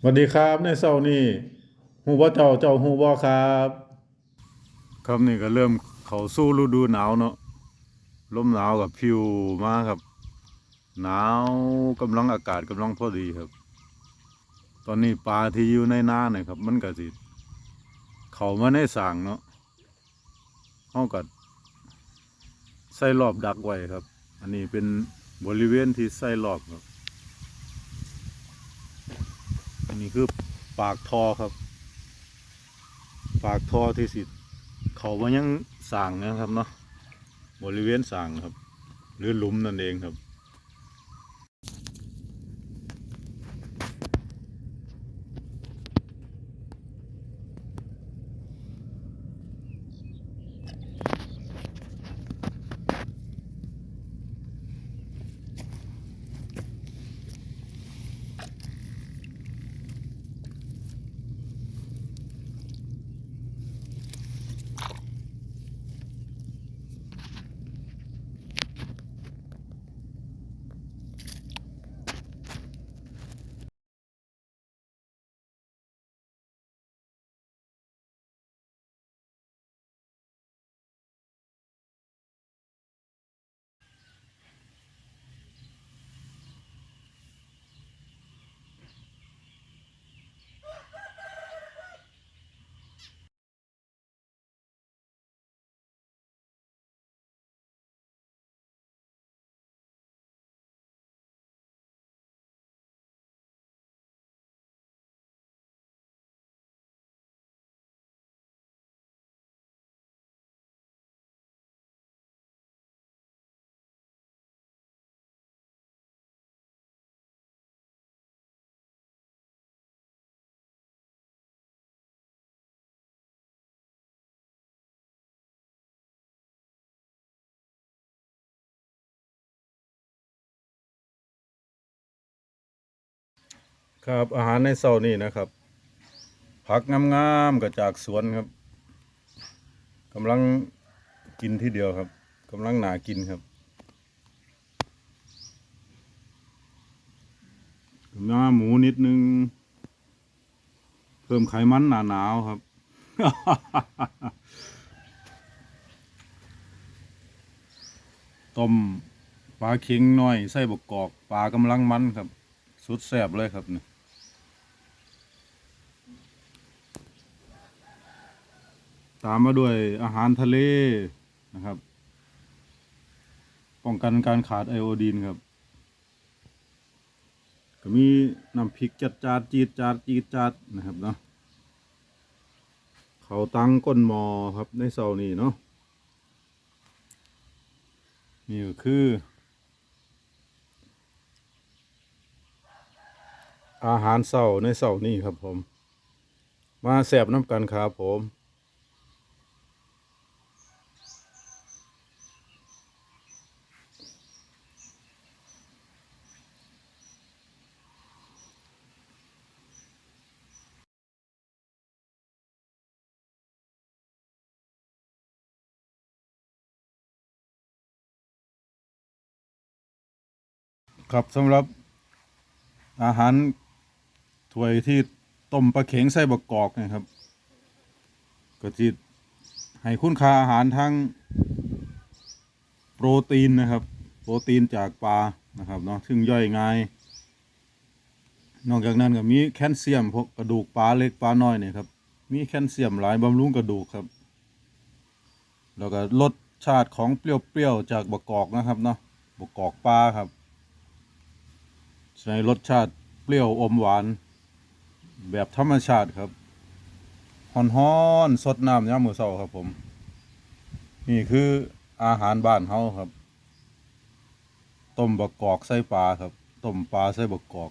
สวัสดีครับในเช้านี้ฮู้บ่เจ้าเจ้าฮู้บ่ครับ ครับนี่ก็เริ่มเขาสู่ฤดูหนาวเนาะลมหนาวกับพิวมาครับ หนาวกำลังอากาศกำลังพอดีครับ ตอนนี้ปลาที่อยู่ในนาเนี่ยครับ มันก็สิเขามาในสางเนาะเฮาก็ใส่รอบดักไว้ครับ อันนี้เป็นบริเวณที่ใส่รอบครับ อั นนี้คือปากทอครับ ปากทอที่สิเขาว่ายังสั่งนะครับเนาะบริเวณสั่งครับ หรือหลุมนั่นเองครับ ครับอาหารในเช้านี้นะครับ ผักงามๆก็จากสวนครับกำลังกินทีเดียวครับกำลังหนากินครับหน้าหมูนิดนึง เพิ่มไขมันหนาหนาวครับ ต้มปลาเค็งน้อย ใส่บกกอก ปลากำลังมันครับ สุดแซ่บเลยครับเนี่ย ตามมาด้วยอาหารทะเลนะครับ ป้องกันการขาดไอโอดีนครับ ก็มีน้ำพริกจัดจาดจีดจาดจีดจาดนะครับเนาะเขาตั้งก้นหมอครับในเสานี้เนาะนี่ก็คือ อาหารเสาในเสาร์นี้ครับผม มาแสบน้ำกันครับผม ครับสำหรับอาหารถ้วยที่ต้มปลาเข็งใส่บกกอกนะครับ ก็จะให้คุณค่าอาหารทั้งโปรตีนนะครับ โปรตีนจากปลานะครับเนาะซึ่งย่อยง่าย นอกจากนั้นก็มีแคลเซียมพวกกระดูกปลาเล็กปลาน้อยเนี่ยครับ มีแคลเซียมหลายบำรุงกระดูกครับ แล้วก็ลดชาติของเปรี้ยวๆจากบกกอกนะครับเนาะบกกอกปลาครับ ใช้รสชาติเปรี้ยวอมหวาน แบบธรรมชาติครับฮ้อนๆสดน้ำยามมื้อเช้าครับผม นี่คืออาหารบ้านเฮาครับ ต้มบกกอกใส่ปลาครับ ต้มปลาใส่บกกอก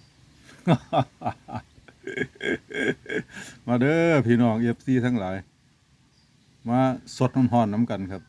มาเด้อพี่น้อง FC ทั้งหลาย มาสดฮ้อนๆน้ำกันครับ